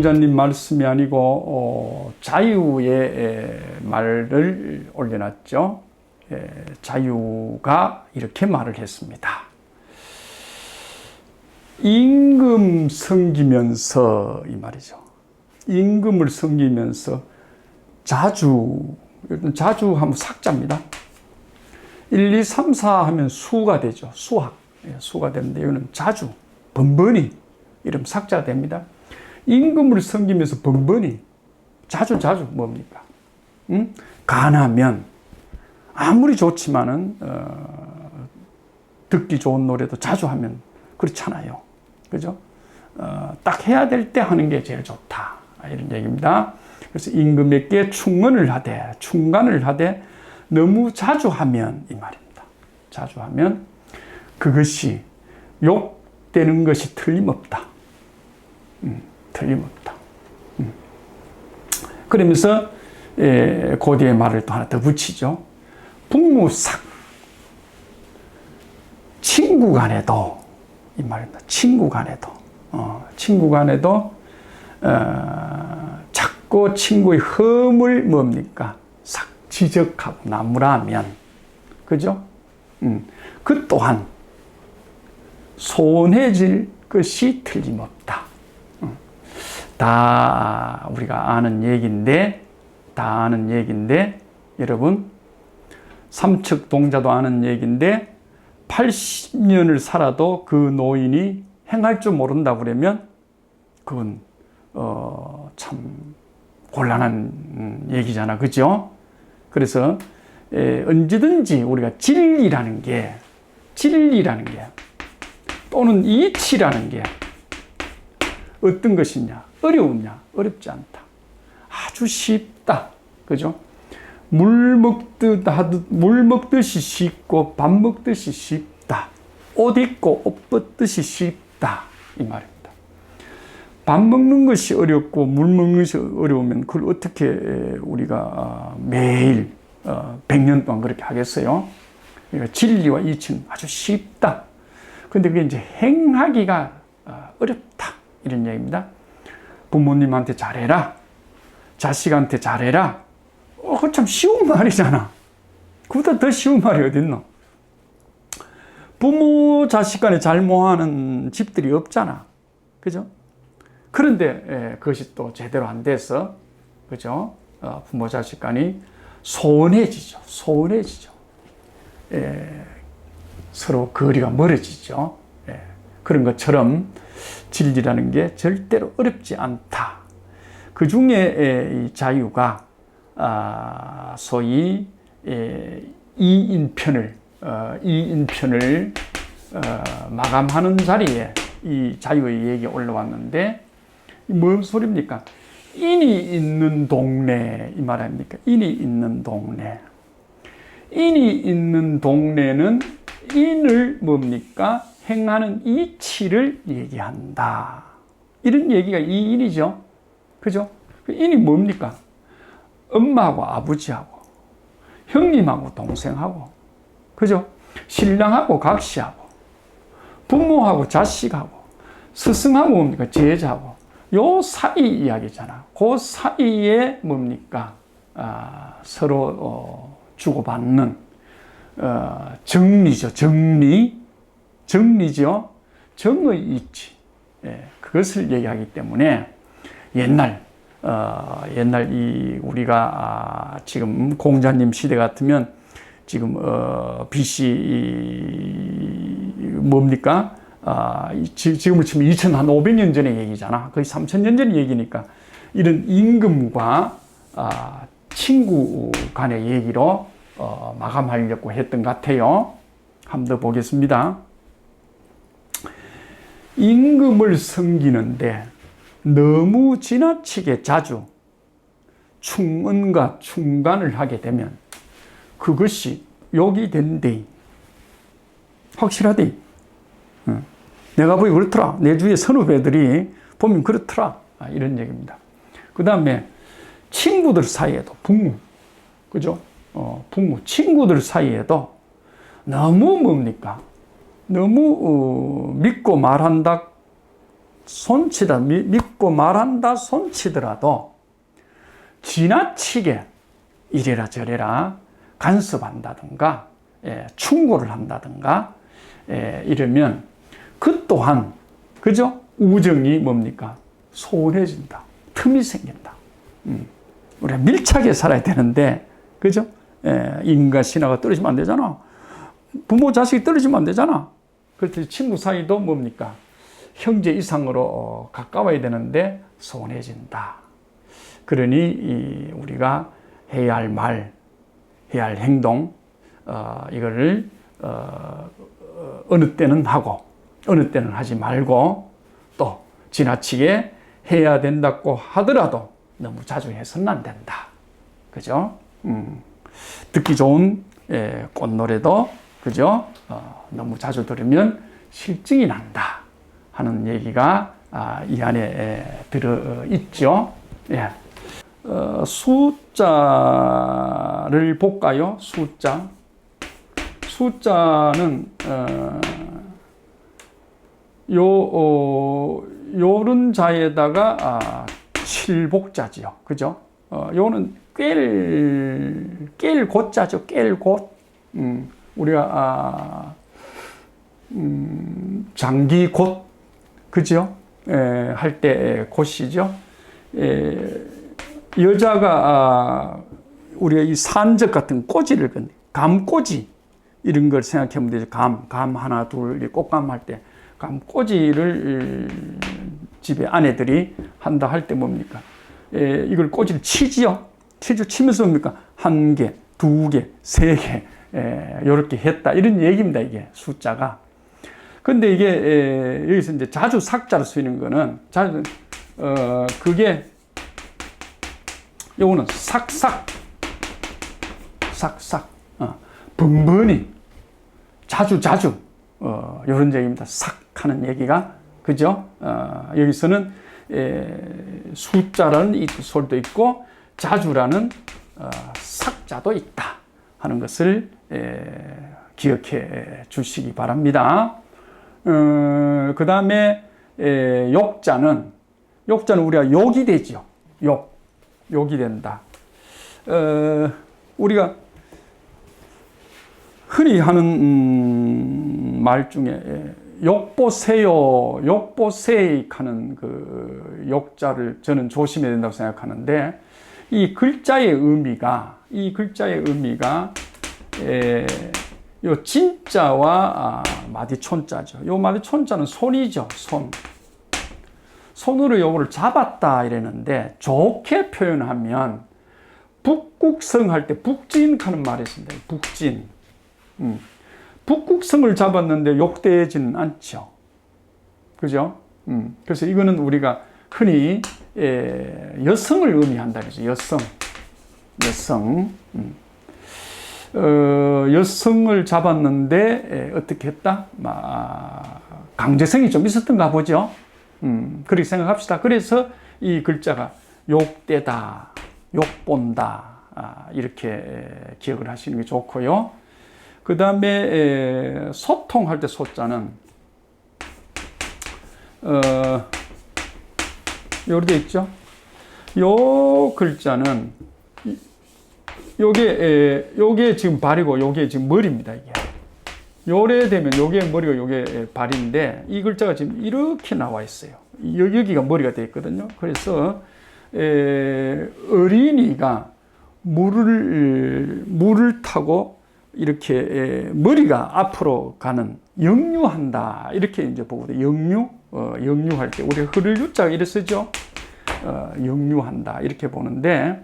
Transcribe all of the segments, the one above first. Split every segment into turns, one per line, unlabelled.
공자님 말씀이 아니고 어, 자유의 에, 말을 올려놨죠. 에, 자유가 이렇게 말을 했습니다. 임금 섬기면서 이 말이죠. 임금을 섬기면서 자주 자주 하면 삭자입니다. 1, 2, 3, 4 하면 수가 되죠. 수학. 예, 수가 되는데 이거는 자주 번번이 이름 삭자 됩니다. 임금을 섬기면서 번번이 자주 자주 뭡니까? 응? 간하면 아무리 좋지만은 어, 듣기 좋은 노래도 자주 하면 그렇잖아요. 그죠? 어, 딱 해야 될 때 하는 게 제일 좋다. 이런 얘기입니다. 그래서 임금에게 충언을 하되, 충간을 하되, 너무 자주 하면, 이 말입니다. 자주 하면, 그것이 욕되는 것이 틀림없다. 음, 틀림없다. 음. 그러면서, 에, 고대의 말을 또 하나 더 붙이죠. 북무삭. 친구 간에도, 이 말입니다. 친구 간에도, 어, 친구 간에도, 어, 자꾸 친구의 흠을 뭡니까? 싹 지적하고 나무라면, 그죠? 음, 그 또한 손해질 것이 틀림없다. 음, 다 우리가 아는 얘기인데, 다 아는 얘기인데, 여러분, 삼척 동자도 아는 얘기인데, 80년을 살아도 그 노인이 행할 줄 모른다 그러면, 그건 어, 참 곤란한 음, 얘기잖아. 그죠? 그래서 에, 언제든지 우리가 진리라는 게 진리라는 게 또는 이치라는 게 어떤 것이냐? 어려우냐? 어렵지 않다. 아주 쉽다. 그죠? 물 먹듯 하듯 물 먹듯이 쉽고 밥 먹듯이 쉽다. 옷 입고 옷 벗듯이 쉽다. 이 말입니다. 밥 먹는 것이 어렵고 물 먹는 것이 어려우면 그걸 어떻게 우리가 매일 100년 동안 그렇게 하겠어요? 그러니까 진리와 이치는 아주 쉽다. 근데 그게 이제 행하기가 어렵다. 이런 얘기입니다. 부모님한테 잘해라. 자식한테 잘해라. 어, 그거 참 쉬운 말이잖아. 그보다 더 쉬운 말이 어딨노? 부모, 자식 간에 잘못하는 집들이 없잖아. 그죠? 그런데 예, 그것이 또 제대로 안 돼서 그죠? 어, 부모 자식 간이 소원해지죠. 소원해지죠. 예, 서로 거리가 멀어지죠. 예, 그런 것처럼 진리라는 게 절대로 어렵지 않다. 그 중에 자유가 아, 소위 예, 이인편을 어, 이인편을 어, 마감하는 자리에 이 자유의 얘기가 올라왔는데 뭔 소리입니까? 인이 있는 동네 이 말 아닙니까? 인이 있는 동네. 인이 있는 동네는 인을 뭡니까? 행하는 이치를 얘기한다. 이런 얘기가 이 인이죠. 그죠? 그 인이 뭡니까? 엄마하고 아버지하고, 형님하고 동생하고, 그죠? 신랑하고 각시하고, 부모하고 자식하고, 스승하고 뭡니까? 제자하고, 요 사이 이야기잖아. 그 사이에 뭡니까? 아, 서로 어, 주고받는 어, 정리죠. 정리. 정리죠. 정의 이치. 예, 그것을 얘기하기 때문에 옛날 어, 옛날 이 우리가 아, 지금 공자님 시대 같으면 지금 어, BC 뭡니까? 아, 지금을 치면 2,500년 전의 얘기잖아. 거의 3,000년 전 얘기니까 이런 임금과 아, 친구 간의 얘기로 어, 마감하려고 했던 것 같아요. 한번 더 보겠습니다. 임금을 섬기는데 너무 지나치게 자주 충언과 충간을 하게 되면 그것이 욕이 된대. 확실하대. 내가 보기 그렇더라. 내 주위에 선후배들이 보면 그렇더라. 아, 이런 얘기입니다. 그 다음에 친구들 사이에도 부모, 그죠? 어, 부모, 친구들 사이에도 너무 뭡니까? 너무 어, 믿고 말한다 손치다 미- 믿고 말한다 손치더라도 지나치게 이래라 저래라 간섭한다든가 예, 충고를 한다든가 예, 이러면 그 또한 그죠? 우정이 뭡니까? 소원해진다. 틈이 생긴다. 음. 우리가 밀착해 살아야 되는데 그죠? 예, 인과 신화가 떨어지면 안 되잖아. 부모 자식이 떨어지면 안 되잖아 그렇듯 친구 사이도 뭡니까 형제 이상으로 어, 가까워야 되는데 소원해진다 그러니 이 우리가 해야 할 말, 해야 할 행동, 어, 이거를 어, 어, 어느 때는 하고 어느 때는 하지 말고 또 지나치게 해야 된다고 하더라도 너무 자주 해서는 안 된다. 그죠? 음, 듣기 좋은 예, 꽃노래도 그죠? 어, 너무 자주 들으면 실증이 난다 하는 얘기가 아, 이 안에 예, 들어 있죠. 예. 어, 숫자를 볼까요? 숫자. 숫자는 어, 요 어, 요런 자에다가 아, 칠복자지요. 그죠? 어, 요는 깰, 깰 곧자죠. 깰 곧. 음, 우리가 아, 음, 장기 곧 그죠? 에, 할때 곧이죠. 에, 여자가 아, 우리가 이 산적 같은 꼬지를 건데 감꼬지 이런 걸 생각하면 되죠. 감, 감 하나, 둘, 이 꽃감 할 때 감 꼬지를 집에 아내들이 한다 할 때 뭡니까? 에, 이걸 꼬지를 치지요. 치죠. 치면서 뭡니까? 한 개, 두 개, 세 개, 이렇게 했다. 이런 얘기입니다. 이게 숫자가. 근데 이게 에, 여기서 이제 자주 삭자로 쓰이는 거는 자주 어 그게 요거는 삭삭 삭삭 어, 번번이 자주 자주 어, 이런 얘기입니다. 삭 하는 얘기가 그죠? 어, 여기서는 에, 숫자라는 이 소리도 있고 자주라는 어, 삭자도 있다 하는 것을 에, 기억해 주시기 바랍니다. 어, 그 다음에 욕자는 욕자는 우리가 욕이 되죠. 욕 욕이 된다. 어, 우리가 흔히 하는 음, 말 중에 욕보세요, 욕보세이 하는 그 욕자를 저는 조심해야 된다고 생각하는데 이 글자의 의미가 이 글자의 의미가 에, 요 진자와 아, 마디촌자죠. 요 마디촌자는 손이죠, 손. 손으로 요거를 잡았다 이랬는데 좋게 표현하면 북국성 할 때 북진하는 말이 있습니다. 북진. 음. 북국성을 잡았는데 욕되지는 않죠. 그죠? 음. 그래서 이거는 우리가 흔히 에, 여성을 의미한다 그러죠. 여성. 여성. 음. 어, 여성을 잡았는데 에, 어떻게 했다? 마, 강제성이 좀 있었던가 보죠. 음, 그렇게 생각합시다. 그래서 이 글자가 욕되다, 욕본다, 아, 이렇게 기억을 하시는 게 좋고요. 그 다음에 소통할 때 소자는, 어, 돼 있죠? 요 글자는, 요게, 에, 요게 지금 발이고, 요게 지금 머리입니다, 이게. 요래 되면 요게 머리가 요게 발인데 이 글자가 지금 이렇게 나와 있어요. 여기가 머리가 되어 있거든요. 그래서 에, 어린이가 물을 물을 타고 이렇게 에, 머리가 앞으로 가는 영유한다 이렇게 이제 보거든요. 영유 어, 영유할 때 우리가 흐를 유자가 이래 쓰죠. 어, 영유한다 이렇게 보는데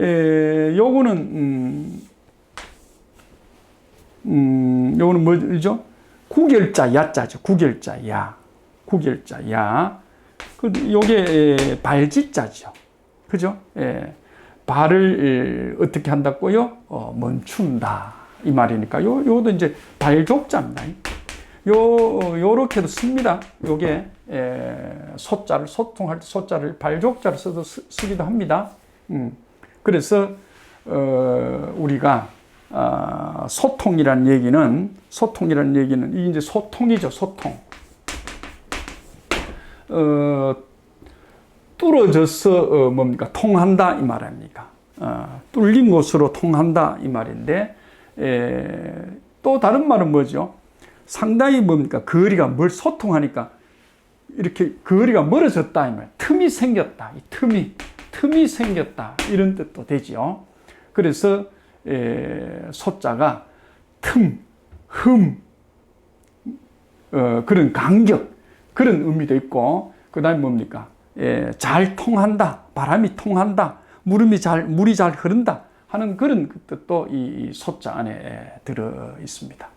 에, 요거는 음, 음, 요거는 뭐죠? 구결자 야자죠. 구결자 야. 구결자 야. 그 요게 발지자죠. 그죠? 예. 발을 에, 어떻게 한다고요? 어, 멈춘다. 이 말이니까 요 요도 이제 발족자입니다. 요 요렇게도 씁니다. 요게 에, 소자를 소통할 때 소자를 발족자를 써도 쓰, 쓰기도 합니다. 음. 그래서 어, 우리가 어, 소통이라는 얘기는 소통이라는 얘기는 이 이제 소통이죠 소통. 어, 뚫어져서 어, 뭡니까 통한다 이 말 아닙니까? 어, 뚫린 곳으로 통한다 이 말인데 에, 또 다른 말은 뭐죠? 상당히 뭡니까 거리가 뭘 소통하니까 이렇게 거리가 멀어졌다 이 말. 틈이 생겼다 이 틈이 틈이 생겼다 이런 뜻도 되지요. 그래서 에, 소자가 틈, 흠, 어, 그런 간격 그런 의미도 있고 그다음에 뭡니까 예, 잘 통한다 바람이 통한다 물음이 잘 물이 잘 흐른다 하는 그런 뜻도 이, 이 소자 안에 들어 있습니다.